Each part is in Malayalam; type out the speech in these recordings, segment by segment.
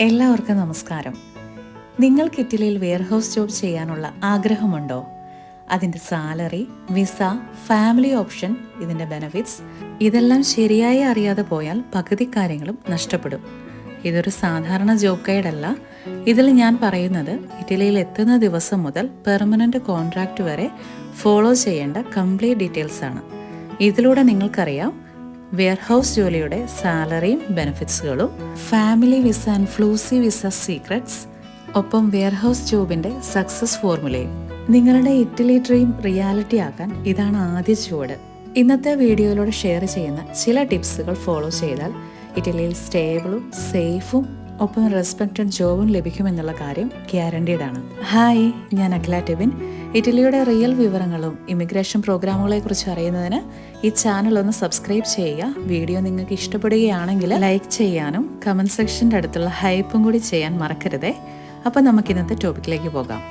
എല്ലാവർക്കും നമസ്കാരം. നിങ്ങൾക്ക് ഇറ്റലിയിൽ വെയർഹൗസ് ജോബ് ചെയ്യാനുള്ള ആഗ്രഹമുണ്ടോ? അതിന്റെ സാലറി വിസ ഫാമിലി ഓപ്ഷൻ ഇതിന്റെ ബെനഫിറ്റ്സ് ഇതെല്ലാം ശരിയായി അറിയാതെ പോയാൽ പകുതി കാര്യങ്ങളും നഷ്ടപ്പെടും. ഇതൊരു സാധാരണ ജോബ് ഗൈഡല്ല ഇതിൽ ഞാൻ പറയുന്നത് ഇറ്റലിയിൽ എത്തുന്ന ദിവസം മുതൽ പെർമനന്റ് കോൺട്രാക്റ്റ് വരെ ഫോളോ ചെയ്യേണ്ട കംപ്ലീറ്റ് ഡീറ്റെയിൽസ് ആണ്. ഇതിലൂടെ നിങ്ങൾക്കറിയാം വെയർഹൗസ് ജോലിയുടെ സാലറിയും ബെനിഫിറ്റ്സുകളും ഫാമിലി വിസ ആൻഡ് ഫ്ലൂസി വിസ സീക്രട്സ് ഒപ്പം വെയർഹൗസ് ജോബിന്റെ സക്സസ് ഫോർമുലയും. നിങ്ങളുടെ ഇറ്റലി ഡ്രീം റിയാലിറ്റി ആക്കാൻ ഇതാണ് ആദ്യ ചുവട്. ഇന്നത്തെ വീഡിയോയിലൂടെ ഷെയർ ചെയ്യുന്ന ചില ടിപ്സുകൾ ഫോളോ ചെയ്താൽ ഇറ്റലിയിൽ സ്റ്റേബിളും സേഫും ഒപ്പം റെസ്പെക്റ്റഡ് ജോബും ലഭിക്കുമെന്നുള്ള കാര്യം ഗ്യാരണ്ടീഡ് ആണ്. ഹായ് ഞാൻ അഖില ടെബിൻ. ഇറ്റലിയുടെ റിയൽ വിവരങ്ങളും ഇമിഗ്രേഷൻ പ്രോഗ്രാമുകളെ കുറിച്ച് അറിയുന്നതിന് ഈ ചാനൽ ഒന്ന് സബ്സ്ക്രൈബ് ചെയ്യുക. വീഡിയോ നിങ്ങൾക്ക് ഇഷ്ടപ്പെടുകയാണെങ്കിൽ ലൈക്ക് ചെയ്യാനും കമന്റ് സെക്ഷന്റെ അടുത്തുള്ള ഹൈപ്പും കൂടി ചെയ്യാൻ മറക്കരുതേ. അപ്പം നമുക്ക് ഇന്നത്തെ ടോപ്പിക്കിലേക്ക് പോകാം.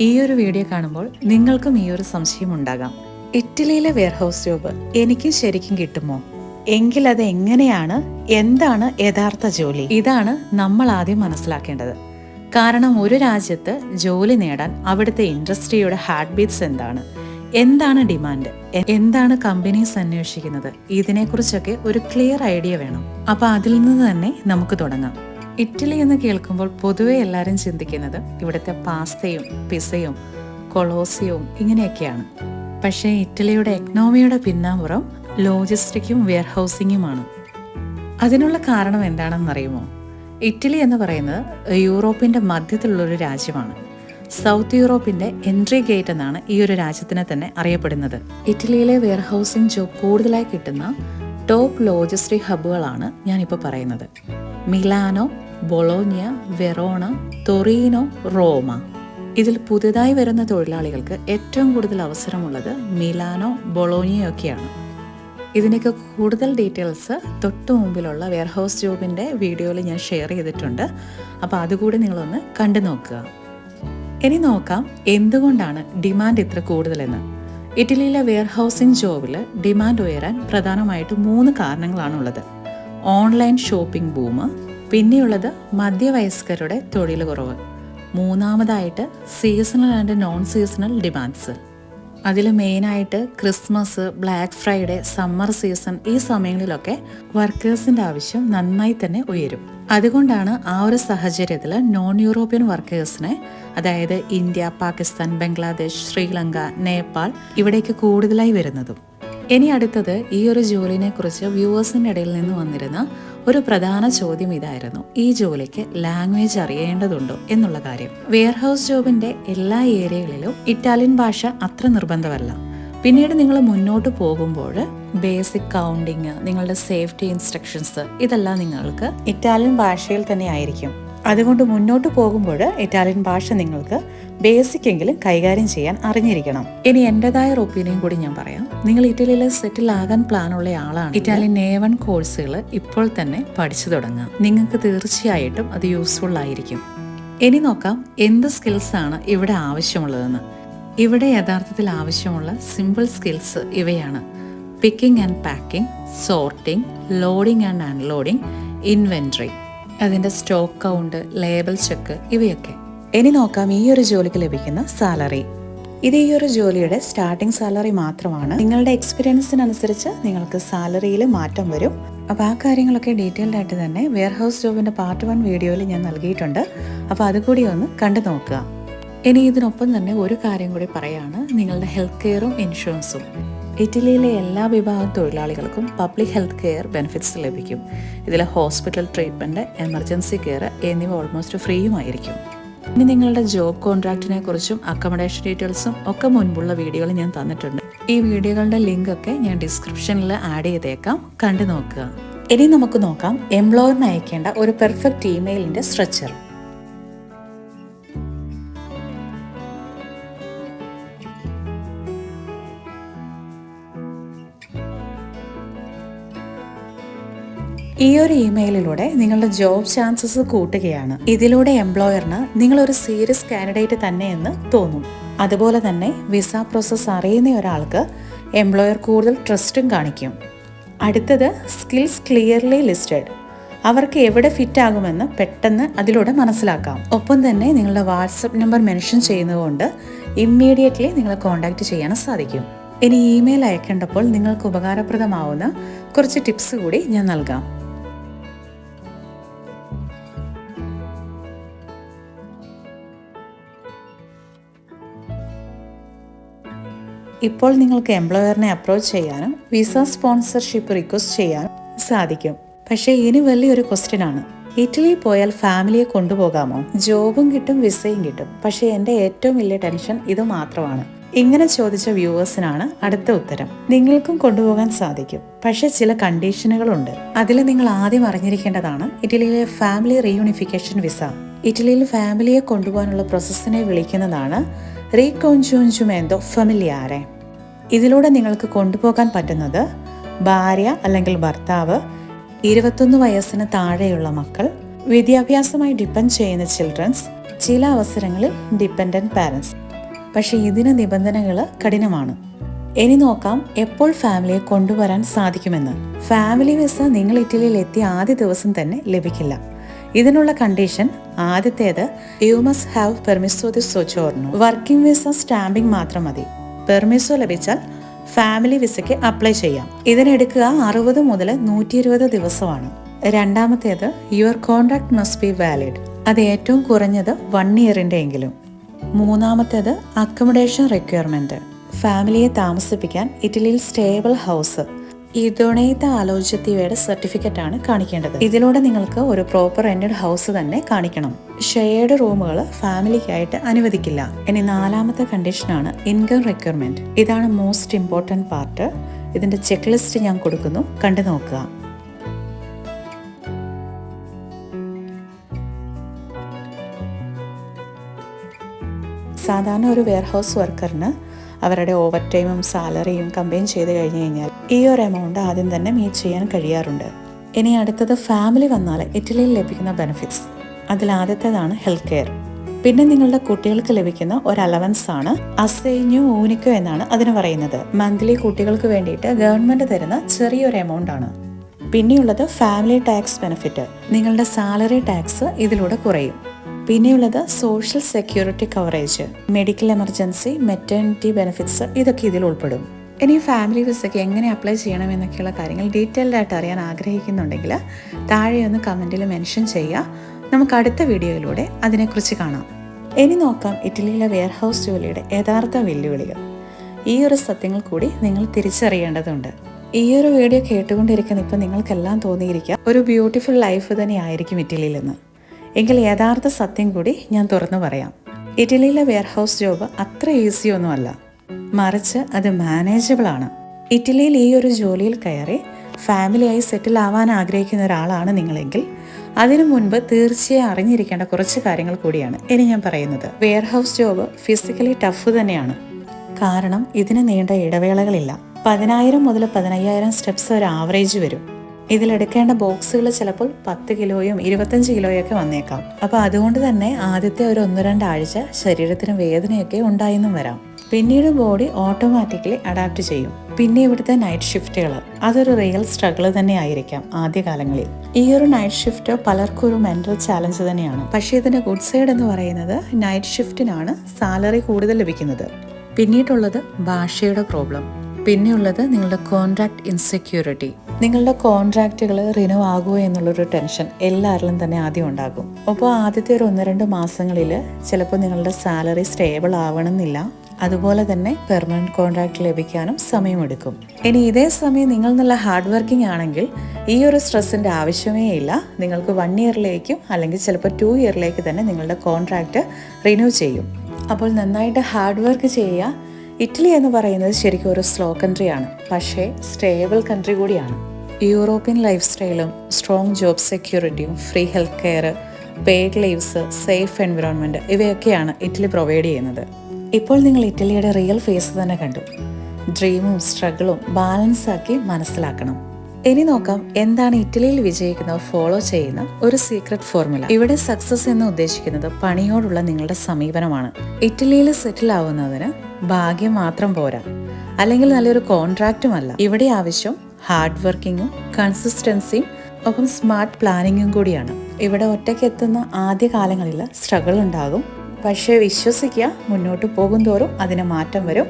ഈ ഒരു വീഡിയോ കാണുമ്പോൾ നിങ്ങൾക്കും ഈ ഒരു സംശയം ഉണ്ടാകാം. ഇറ്റലിയിലെ വെയർഹൗസ് ജോബ് എനിക്ക് ശരിക്കും കിട്ടുമോ? എങ്കിൽ അത് എങ്ങനെയാണ്? എന്താണ് യഥാർത്ഥ ജോലി? ഇതാണ് നമ്മൾ ആദ്യം മനസ്സിലാക്കേണ്ടത്. കാരണം ഒരു രാജ്യത്ത് ജോലി നേടാൻ അവിടുത്തെ ഇൻഡസ്ട്രിയുടെ ഹാർട്ട് ബീറ്റ്സ് എന്താണ്? എന്താണ് ഡിമാൻഡ്? എന്താണ് കമ്പനീസ് അന്വേഷിക്കുന്നത്? ഇതിനെക്കുറിച്ചൊക്കെ ഒരു ക്ലിയർ ഐഡിയ വേണം. അപ്പൊ അതിൽ നിന്ന് തന്നെ നമുക്ക് തുടങ്ങാം. ഇറ്റലി എന്ന് കേൾക്കുമ്പോൾ പൊതുവെ എല്ലാവരും ചിന്തിക്കുന്നത് ഇവിടുത്തെ പാസ്തയും പിസയും കൊളോസിയവും ഇങ്ങനെയൊക്കെയാണ്. പക്ഷേ ഇറ്റലിയുടെ എക്കണോമിയുടെ പിന്നാമ്പുറം ലോജിസ്റ്റിക്കും വെയർഹൗസിങ്ങുമാണ്. അതിനുള്ള കാരണം എന്താണെന്നറിയുമോ? ഇറ്റലി എന്ന് പറയുന്നത് യൂറോപ്പിന്റെ മധ്യത്തിലുള്ള ഒരു രാജ്യമാണ്. സൗത്ത് യൂറോപ്പിന്റെ എൻട്രി ഗേറ്റ് എന്നാണ് ഈ ഒരു രാജ്യത്തിനെ തന്നെ അറിയപ്പെടുന്നത്. ഇറ്റലിയിലെ വെയർഹൗസിംഗ് ജോബ് കൂടുതലായി കിട്ടുന്ന ടോപ്പ് ലോജിസ്റ്റി ഹബ്ബുകളാണ് ഞാനിപ്പോൾ പറയുന്നത്. Milano Bologna Verona Torino Roma. ഇതിൽ പുതുതായി വരുന്ന തൊഴിലാളികൾക്ക് ഏറ്റവും കൂടുതൽ അവസരമുള്ളത് മിലാനോ ബൊളോനിയൊക്കെയാണ് ഇതിനൊക്കെ കൂടുതൽ ഡീറ്റെയിൽസ് തൊട്ട് മുമ്പിലുള്ള വെയർഹൗസ് ജോബിന്റെ വീഡിയോയിൽ ഞാൻ ഷെയർ ചെയ്തിട്ടുണ്ട്. അപ്പോൾ അതുകൂടി നിങ്ങളൊന്ന് കണ്ടു നോക്കുക. ഇനി നോക്കാം എന്തുകൊണ്ടാണ് ഡിമാൻഡ് ഇത്ര കൂടുതലെന്ന്. ഇറ്റലിയിലെ വെയർഹൗസിംഗ് ജോബിൽ ഡിമാൻഡ് ഉയരാൻ പ്രധാനമായിട്ട് മൂന്ന് കാരണങ്ങളാണുള്ളത്. ഓൺലൈൻ ഷോപ്പിംഗ് ബൂമ് പിന്നെയുള്ളത് മധ്യവയസ്കരുടെ തൊഴിൽ കുറവ്. മൂന്നാമതായിട്ട് seasonal and non seasonal demands. അതിൽ മെയിനായിട്ട് Christmas black Friday summer season ഈ സമയങ്ങളിലൊക്കെ വർക്കേഴ്സിന്റെ ആവശ്യം നന്നായി തന്നെ ഉയരും. അതുകൊണ്ടാണ് ആ ഒരു സാഹചര്യത്തിൽ നോൺ യൂറോപ്യൻ വർക്കേഴ്സിനെ അതായത് ഇന്ത്യ പാകിസ്ഥാൻ ബംഗ്ലാദേശ് ശ്രീലങ്ക നേപ്പാൾ ഇവിടേക്ക് കൂടുതലായി വരുന്നതും. ഇനി അടുത്തത് ഈ ഒരു ജോലിനെ കുറിച്ച് വ്യൂവേഴ്സിന്റെ ഇടയിൽ നിന്ന് വന്നിരുന്ന ഒരു പ്രധാന ചോദ്യം ഇതായിരുന്നു. ഈ ജോലിക്ക് ലാംഗ്വേജ് അറിയേണ്ടതുണ്ടോ എന്നുള്ള കാര്യം. വെയർഹൗസ് ജോബിന്റെ എല്ലാ ഏരിയകളിലും ഇറ്റാലിയൻ ഭാഷ അത്ര നിർബന്ധമല്ല. പിന്നീട് നിങ്ങൾ മുന്നോട്ട് പോകുമ്പോൾ ബേസിക് കൗണ്ടിങ് നിങ്ങളുടെ സേഫ്റ്റി ഇൻസ്ട്രക്ഷൻസ് ഇതെല്ലാം നിങ്ങൾക്ക് ഇറ്റാലിയൻ ഭാഷയിൽ തന്നെ ആയിരിക്കും. അതുകൊണ്ട് മുന്നോട്ട് പോകുമ്പോൾ ഇറ്റാലിയൻ ഭാഷ നിങ്ങൾക്ക് ബേസിക് എങ്കിലും കൈകാര്യം ചെയ്യാൻ അറിഞ്ഞിരിക്കണം. ഇനി എന്റേതായ ഒരു ഒപ്പീനിയൻ കൂടി ഞാൻ പറയാം. നിങ്ങൾ ഇറ്റലിയിൽ സെറ്റിൽ ആകാൻ പ്ലാൻ ഉള്ള ആളാണ് ഇറ്റാലിയൻ നേവൺ കോഴ്സുകൾ ഇപ്പോൾ തന്നെ പഠിച്ചു തുടങ്ങാം. നിങ്ങൾക്ക് തീർച്ചയായിട്ടും അത് യൂസ്ഫുൾ ആയിരിക്കും. ഇനി നോക്കാം എന്ത് സ്കിൽസ് ആണ് ഇവിടെ ആവശ്യമുള്ളതെന്ന്. ഇവിടെ യഥാർത്ഥത്തിൽ ആവശ്യമുള്ള സിമ്പിൾ സ്കിൽസ് ഇവയാണ്. Picking and packing sorting loading and unloading inventory അതിന്റെ സ്റ്റോക്ക് കൗണ്ട് ലേബൽ ചെക്ക് ഇവയൊക്കെ. ഇനി നോക്കാം ഈ ഒരു ജോലിക്ക് ലഭിക്കുന്ന സാലറി ഇത് ഈ ഒരു ജോലിയുടെ സ്റ്റാർട്ടിംഗ് സാലറി മാത്രമാണ്. നിങ്ങളുടെ എക്സ്പീരിയൻസിനനുസരിച്ച് നിങ്ങൾക്ക് സാലറിയിൽ മാറ്റം വരും. അപ്പോൾ ആ കാര്യങ്ങളൊക്കെ ഡീറ്റെയിൽഡ് ആയിട്ട് തന്നെ വെയർ ഹൗസ് ജോബിന്റെ പാർട്ട് വൺ വീഡിയോയിൽ ഞാൻ നൽകിയിട്ടുണ്ട്. അപ്പോൾ അതുകൂടി ഒന്ന് കണ്ടു നോക്കുക. ഇനി ഇതിനൊപ്പം തന്നെ ഒരു കാര്യം കൂടി പറയാണ്. നിങ്ങളുടെ ഹെൽത്ത് കെയറും ഇൻഷുറൻസും ഇറ്റലിയിലെ എല്ലാ വിഭാഗം തൊഴിലാളികൾക്കും പബ്ലിക് ഹെൽത്ത് കെയർ ബെനിഫിറ്റ്സ് ലഭിക്കും. ഇതിൽ ഹോസ്പിറ്റൽ ട്രീറ്റ്മെന്റ് എമർജൻസി കെയർ എന്നിവ ഓൾമോസ്റ്റ് ഫ്രീയുമായിരിക്കും ഇനി നിങ്ങളുടെ ജോബ് കോൺട്രാക്റ്റിനെ കുറിച്ചും അക്കോമഡേഷൻ ഡീറ്റെയിൽസും ഒക്കെ മുൻപുള്ള വീഡിയോകൾ ഞാൻ തന്നിട്ടുണ്ട്. ഈ വീഡിയോകളുടെ ലിങ്ക് ഒക്കെ ഞാൻ ഡിസ്ക്രിപ്ഷനിൽ ആഡ് ചെയ്തേക്കാം. കണ്ടു നോക്കുക. ഇനി നമുക്ക് നോക്കാം. എംപ്ലോയറിന് അയക്കേണ്ട ഒരു പെർഫെക്റ്റ് ഇമെയിലിന്റെ സ്ട്രക്ചർ ഈ ഒരു ഇമെയിലിലൂടെ നിങ്ങളുടെ ജോബ് ചാൻസസ് കൂട്ടുകയാണ്. ഇതിലൂടെ എംപ്ലോയറിന് നിങ്ങൾ ഒരു സീരിയസ് കാൻഡിഡേറ്റ് തന്നെയെന്ന് തോന്നും. അതുപോലെ തന്നെ വിസ പ്രോസസ്സ് അറിയുന്ന ഒരാൾക്ക് എംപ്ലോയർ കൂടുതൽ ട്രസ്റ്റും കാണിക്കും. അടുത്തത് സ്കിൽസ് ക്ലിയർലി ലിസ്റ്റഡ് അവർക്ക് എവിടെ ഫിറ്റ് ആകുമെന്ന് പെട്ടെന്ന് അതിലൂടെ മനസ്സിലാക്കാം. ഒപ്പം തന്നെ നിങ്ങളുടെ വാട്സപ്പ് നമ്പർ മെൻഷൻ ചെയ്യുന്നതുകൊണ്ട് ഇമ്മീഡിയറ്റ്ലി നിങ്ങളെ കോൺടാക്റ്റ് ചെയ്യാൻ സാധിക്കും. ഇനി ഇമെയിൽ അയക്കേണ്ടപ്പോൾ നിങ്ങൾക്ക് ഉപകാരപ്രദമാവുന്ന കുറച്ച് ടിപ്സ് കൂടി ഞാൻ നൽകാം. ഇപ്പോൾ നിങ്ങൾക്ക് എംപ്ലോയറിനെ അപ്രോച്ച് ചെയ്യാനും വിസ സ്പോൺസർഷിപ്പ് റിക്വസ്റ്റ് ചെയ്യാനും സാധിക്കും. പക്ഷേ ഇനി വലിയൊരു ക്വസ്റ്റ്യൻ ആണ്. ഇറ്റലി പോയാൽ ഫാമിലിയെ കൊണ്ടുപോകാമോ? ജോബും കിട്ടും വിസയും കിട്ടും. പക്ഷേ എന്റെ ഏറ്റവും വലിയ ടെൻഷൻ ഇത് മാത്രമാണ്. ഇങ്ങനെ ചോദിച്ച വ്യൂവേഴ്സിനാണ് അടുത്ത ഉത്തരം. നിങ്ങൾക്കും കൊണ്ടുപോകാൻ സാധിക്കും. പക്ഷെ ചില കണ്ടീഷനുകളുണ്ട് അതിൽ നിങ്ങൾ ആദ്യം അറിഞ്ഞിരിക്കേണ്ടതാണ് ഇറ്റലിയിലെ ഫാമിലി റീയൂണിഫിക്കേഷൻ വിസ ഇറ്റലിയിൽ ഫാമിലിയെ കൊണ്ടുപോകാനുള്ള പ്രോസസ്സിനെ വിളിക്കുന്നതാണ് റീകോൺജുൻജുമെന്തോ ഫമിലിയാറെ ഇതിലൂടെ നിങ്ങൾക്ക് കൊണ്ടുപോകാൻ പറ്റുന്നത് ഭാര്യ അല്ലെങ്കിൽ ഭർത്താവ് ഇരുപത്തൊന്ന് വയസ്സിന് താഴെയുള്ള മക്കൾ വിദ്യാഭ്യാസമായി ഡിപ്പെൻഡ് ചെയ്യുന്ന ചിൽഡ്രൻസ് ചില അവസരങ്ങളിൽ ഡിപ്പെൻഡന്റ് പാരൻസ്. പക്ഷെ ഇതിന് നിബന്ധനകൾ കഠിനമാണ്. ഇനി നോക്കാം എപ്പോൾ ഫാമിലിയെ കൊണ്ടുവരാൻ സാധിക്കുമെന്ന്. ഫാമിലി വിസ നിങ്ങൾ ഇറ്റലിയിൽ എത്തിയ ആദ്യ ദിവസം തന്നെ ലഭിക്കില്ല. ഇതിനുള്ള കണ്ടീഷൻ ആദ്യത്തേത് യു മസ്റ്റ് ഹാവ് പെർമിസോ ദി സോച്ചോർണോ വർക്കിംഗ് വിസ സ്റ്റാമ്പിംഗ് മാത്രം മതി. പെർമിസോ ലഭിച്ചാൽ ഫാമിലി വിസയ്ക്ക് അപ്ലൈ ചെയ്യാം. ഇതിനെടുക്കുക അറുപത് മുതൽ നൂറ്റി ഇരുപത് ദിവസമാണ്. രണ്ടാമത്തേത് your contract must be valid അത് ഏറ്റവും കുറഞ്ഞത് വൺ ഇയറിന്റെ എങ്കിലും. മൂന്നാമത്തേത് അക്കോമഡേഷൻ റിക്വയർമെന്റ് ഫാമിലിയെ താമസിപ്പിക്കാൻ ഇറ്റലിയിൽ സ്റ്റേബിൾ ഹൗസ് ഇതോണേത്ത ആലോചിത്തവയുടെ സർട്ടിഫിക്കറ്റ് ആണ് കാണിക്കേണ്ടത്. ഇതിലൂടെ നിങ്ങൾക്ക് ഒരു പ്രോപ്പർ റെന്റഡ് ഹൗസ് തന്നെ കാണിക്കണം. ഷെയർഡ് റൂമുകൾ ഫാമിലിക്കായിട്ട് അനുവദിക്കില്ല. ഇനി നാലാമത്തെ കണ്ടീഷനാണ് ഇൻകം റിക്വയർമെന്റ് ഇതാണ് മോസ്റ്റ് ഇമ്പോർട്ടന്റ് പാർട്ട് ഇതിന്റെ ചെക്ക് ലിസ്റ്റ് ഞാൻ കൊടുക്കുന്നു. കണ്ടു നോക്കുക. സാധാരണ ഒരു വെയർഹൗസ് വർക്കറിന് അവരുടെ ഓവർ ടൈമും സാലറിയും കമ്പയിൻ ചെയ്ത് കഴിഞ്ഞു കഴിഞ്ഞാൽ ഈ ഒരു എമൗണ്ട് ആദ്യം തന്നെ മീറ്റ് ചെയ്യാൻ കഴിയാറുണ്ട്. ഇനി അടുത്തത് ഫാമിലി വന്നാൽ ഇറ്റലിയിൽ ലഭിക്കുന്ന ബെനിഫിറ്റ്സ് അതിൽ ആദ്യത്തേതാണ് ഹെൽത്ത് കെയർ പിന്നെ നിങ്ങളുടെ കുട്ടികൾക്ക് ലഭിക്കുന്ന ഒരു അലവൻസ് ആണ് അസൈന്യു ഊനിക്കോ എന്നാണ് അതിന് പറയുന്നത്. മന്ത്ലി കുട്ടികൾക്ക് വേണ്ടിയിട്ട് ഗവൺമെന്റ് തരുന്ന ചെറിയൊരു എമൗണ്ട് ആണ്. പിന്നെയുള്ളത് ഫാമിലി ടാക്സ് ബെനിഫിറ്റ് നിങ്ങളുടെ സാലറി ടാക്സ് ഇതിലൂടെ കുറയും. പിന്നെയുള്ളത് social security coverage medical emergency maternity benefits ഇതൊക്കെ ഇതിൽ ഉൾപ്പെടും. ഇനി ഫാമിലി വിസയ്ക്ക് എങ്ങനെ അപ്ലൈ ചെയ്യണം എന്നൊക്കെയുള്ള കാര്യങ്ങൾ ഡീറ്റെയിൽഡ് ആയിട്ട് അറിയാൻ ആഗ്രഹിക്കുന്നുണ്ടെങ്കിൽ താഴെ ഒന്ന് കമന്റിൽ മെൻഷൻ ചെയ്യുക. നമുക്ക് അടുത്ത വീഡിയോയിലൂടെ അതിനെക്കുറിച്ച് കാണാം. ഇനി നോക്കാം ഇറ്റലിയിലെ വെയർഹൗസ് ജോലിയുടെ യഥാർത്ഥ വെല്ലുവിളികൾ. ഈ ഒരു സത്യങ്ങൾ കൂടി നിങ്ങൾ തിരിച്ചറിയേണ്ടതുണ്ട്. ഈ ഒരു വീഡിയോ കേട്ടുകൊണ്ടിരിക്കുന്ന ഇപ്പം നിങ്ങൾക്കെല്ലാം തോന്നിയിരിക്കുക ഒരു ബ്യൂട്ടിഫുൾ ലൈഫ് തന്നെയായിരിക്കും ഇറ്റലിയിലെന്ന് എങ്കിൽ യഥാർത്ഥ സത്യം കൂടി ഞാൻ തുറന്നു പറയാം. ഇറ്റലിയിലെ വെയർഹൗസ് ജോബ് അത്ര ഈസി ഒന്നുമല്ല. മറിച്ച് അത് മാനേജബിൾ ആണ്. ഇറ്റലിയിൽ ഈ ഒരു ജോലിയിൽ കയറി ഫാമിലിയായി സെറ്റിൽ ആവാൻ ആഗ്രഹിക്കുന്ന ഒരാളാണ് നിങ്ങളെങ്കിൽ അതിനു മുൻപ് തീർച്ചയായും അറിഞ്ഞിരിക്കേണ്ട കുറച്ച് കാര്യങ്ങൾ കൂടിയാണ് ഇനി ഞാൻ പറയുന്നത്. വെയർഹൗസ് ജോബ് ഫിസിക്കലി ടഫ് തന്നെയാണ്. കാരണം ഇതിന് നീണ്ട ഇടവേളകളില്ല. പതിനായിരം മുതൽ പതിനയ്യായിരം സ്റ്റെപ്സ് ഒരു ആവറേജ് വരും. ഇതിലെടുക്കേണ്ട ബോക്സുകൾ ചിലപ്പോൾ പത്ത് കിലോയും ഇരുപത്തഞ്ച് കിലോയൊക്കെ വന്നേക്കാം. അപ്പോൾ അതുകൊണ്ട് തന്നെ ആദ്യത്തെ ഒരു ഒന്ന് രണ്ടാഴ്ച ശരീരത്തിന് വേദനയൊക്കെ ഉണ്ടായെന്നും വരാം. പിന്നീട് ബോഡി ഓട്ടോമാറ്റിക്കലി അഡാപ്റ്റ് ചെയ്യും. പിന്നെ ഇവിടുത്തെ നൈറ്റ് ഷിഫ്റ്റുകൾ അതൊരു റിയൽ സ്ട്രഗിൾ തന്നെ ആയിരിക്കാം ആദ്യകാലങ്ങളിൽ. ഈ ഒരു നൈറ്റ് ഷിഫ്റ്റ് പലർക്കും ഒരു മെന്റൽ ചാലഞ്ച് തന്നെയാണ്. പക്ഷേ ഇതിന്റെ ഗുഡ് സൈഡ് എന്ന് പറയുന്നത് നൈറ്റ് ഷിഫ്റ്റിനാണ് സാലറി കൂടുതൽ ലഭിക്കുന്നത്. പിന്നീടുള്ളത് ഭാഷയുടെ പ്രോബ്ലം പിന്നെയുള്ളത് നിങ്ങളുടെ കോൺട്രാക്ട് ഇൻസെക്യൂരിറ്റി നിങ്ങളുടെ കോൺട്രാക്റ്റുകൾ റിനോ ആകുമോ എന്നുള്ളൊരു ടെൻഷൻ എല്ലാവരിലും തന്നെ ആദ്യം ഉണ്ടാകും. അപ്പോൾ ആദ്യത്തെ ഒരു ഒന്ന് രണ്ട് മാസങ്ങളിൽ ചിലപ്പോൾ നിങ്ങളുടെ സാലറി സ്റ്റേബിൾ ആവണമെന്നില്ല. അതുപോലെ തന്നെ പെർമനന്റ് കോൺട്രാക്ട് ലഭിക്കാനും സമയമെടുക്കും. ഇനി ഇതേ സമയം നിങ്ങൾ നല്ല ഹാർഡ് വർക്കിംഗ് ആണെങ്കിൽ ഈ ഒരു സ്ട്രെസ്സിന്റെ ആവശ്യമേ ഇല്ല. നിങ്ങൾക്ക് വൺ ഇയറിലേക്കും അല്ലെങ്കിൽ ചിലപ്പോൾ ടു ഇയറിലേക്ക് തന്നെ നിങ്ങളുടെ കോൺട്രാക്റ്റ് റിന്യൂ ചെയ്യും. അപ്പോൾ നന്നായിട്ട് ഹാർഡ് വർക്ക് ചെയ്യുക ഇറ്റലി എന്ന് പറയുന്നത് ശരിക്കും ഒരു സ്ലോ കൺട്രിയാണ് പക്ഷേ സ്റ്റേബിൾ കൺട്രി കൂടിയാണ്. യൂറോപ്യൻ ലൈഫ് സ്റ്റൈലും strong job സെക്യൂരിറ്റിയും free health care paid leaves safe environment ഇവയൊക്കെയാണ് ഇറ്റലി പ്രൊവൈഡ് ചെയ്യുന്നത്. ഇപ്പോൾ നിങ്ങൾ ഇറ്റലിയുടെ റിയൽ ഫേസ് തന്നെ കണ്ടു. ഡ്രീമും സ്ട്രഗിളും ബാലൻസ് ആക്കി മനസ്സിലാക്കണം. ഇനി നോക്കാം എന്താണ് ഇറ്റലിയിൽ വിജയിക്കുന്നവർ ഫോളോ ചെയ്യുന്ന ഒരു സീക്രട്ട് ഫോർമുല ഇവിടെ സക്സസ് എന്ന് ഉദ്ദേശിക്കുന്നത് പണിയോടുള്ള നിങ്ങളുടെ സമീപനമാണ്. ഇറ്റലിയിൽ സെറ്റിൽ ആവുന്നതിന് ഭാഗ്യം മാത്രം പോരാ. അല്ലെങ്കിൽ നല്ലൊരു കോൺട്രാക്റ്റും അല്ല. ഇവിടെ ആവശ്യം ഹാർഡ് വർക്കിങ്ങും കൺസിസ്റ്റൻസിയും ഒപ്പം സ്മാർട്ട് പ്ലാനിങ്ങും കൂടിയാണ്. ഇവിടെ ഒറ്റയ്ക്ക് എത്തുന്ന ആദ്യ കാലങ്ങളിൽ സ്ട്രഗിൾ ഉണ്ടാകും. പക്ഷേ വിശ്വസിക്കുക മുന്നോട്ട് പോകും തോറും അതിന് മാറ്റം വരും.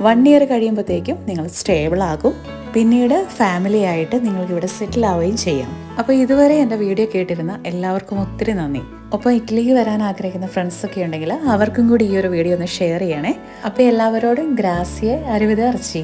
വൺ ഇയർ കഴിയുമ്പോഴത്തേക്കും നിങ്ങൾ സ്റ്റേബിൾ ആകും. പിന്നീട് ഫാമിലി ആയിട്ട് നിങ്ങൾക്ക് ഇവിടെ സെറ്റിൽ ആവുകയും ചെയ്യാം. അപ്പോൾ ഇതുവരെ എന്റെ വീഡിയോ കേട്ടിരുന്ന എല്ലാവർക്കും ഒത്തിരി നന്ദി. ഒപ്പം ഇറ്റലിക്ക് വരാൻ ആഗ്രഹിക്കുന്ന ഫ്രണ്ട്സൊക്കെ ഉണ്ടെങ്കിൽ അവർക്കും കൂടി ഈ ഒരു വീഡിയോ ഒന്ന് ഷെയർ ചെയ്യണേ. അപ്പോൾ എല്ലാവരോടും ഗ്രാസിയെ അരുവിത ഇറച്ചി